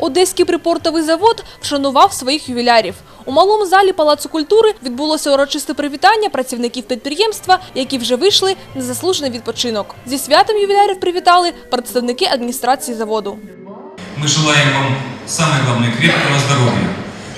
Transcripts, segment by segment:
Одеський припортовий завод вшанував своїх ювілярів. У малому залі Палацу культури відбулося урочисте привітання працівників підприємства, які вже вийшли на заслужений відпочинок. Зі святом ювілярів привітали представники адміністрації заводу. Ми желаємо вам, самое главное, крепкого здоровья.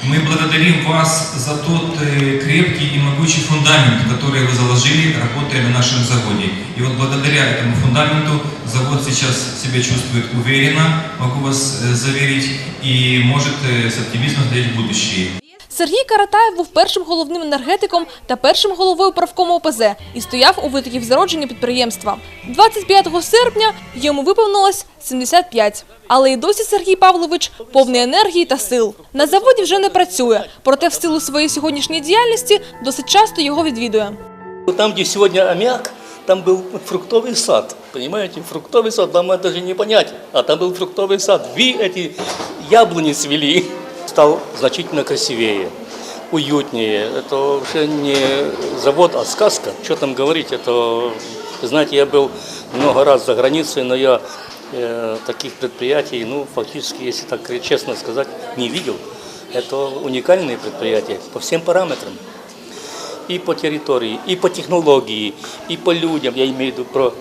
Мы благодарим вас за тот э, крепкий и могучий фундамент, который вы заложили, работая на нашем заводе. И вот благодаря этому фундаменту завод сейчас себя чувствует уверенно, могу вас э, заверить, и может э, с оптимизмом смотреть в будущее. Сергій Каратаєв був першим головним енергетиком та першим головою правкому ОПЗ і стояв у витоків зародження підприємства. 25 серпня йому виповнилось 75. Але й досі Сергій Павлович повний енергії та сил. На заводі вже не працює, проте в силу своєї сьогоднішньої діяльності досить часто його відвідує. Там, где сегодня аммиак, там был фруктовый сад. Понимаете, фруктовый сад, нам это даже не понять. А там был фруктовый сад. Ви эти яблони свели. Стал значительно красивее, уютнее. Это уже не завод, а сказка. Что там говорить, это... Знаете, я был много раз за границей, но я э, таких предприятий, ну, фактически, если так честно сказать, не видел. Это уникальные предприятия по всем параметрам и по территории, и по технологии, и по людям. Я имею в виду про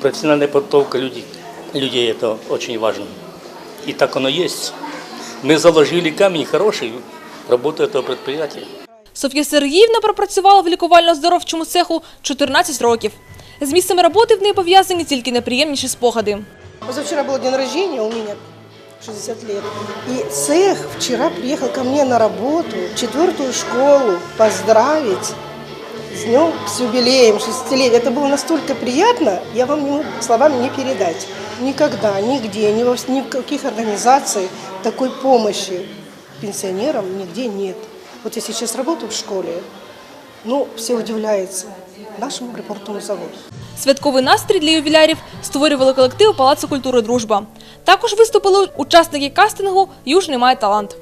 профессиональная подготовка людей. Людей это очень важно. И так оно есть. Мы заложили камень хороший в работу этого предприятия. Софія Сергіївна пропрацювала в лікувально-здоровчому цеху 14 років. З місцем роботи в неї пов'язані тільки неприємніші спогади. Позавчера был день рождения у меня, 60 лет. И цех вчера приехал ко мне на работу, в четвертую школу, поздравить с днем, с юбилеем, 60 Это было настолько приятно, я вам не- словами не передать. Никогда, нигде, ни, во, вс- ни в каких организациях такой помощи пенсионерам нигде нет. Вот я сейчас работаю в школе, ну, все удивляются нашему припортному заводу. Святковий настрій для ювілярів створювали колектив Палацу культури Дружба. Також виступили учасники кастингу Южний має талант.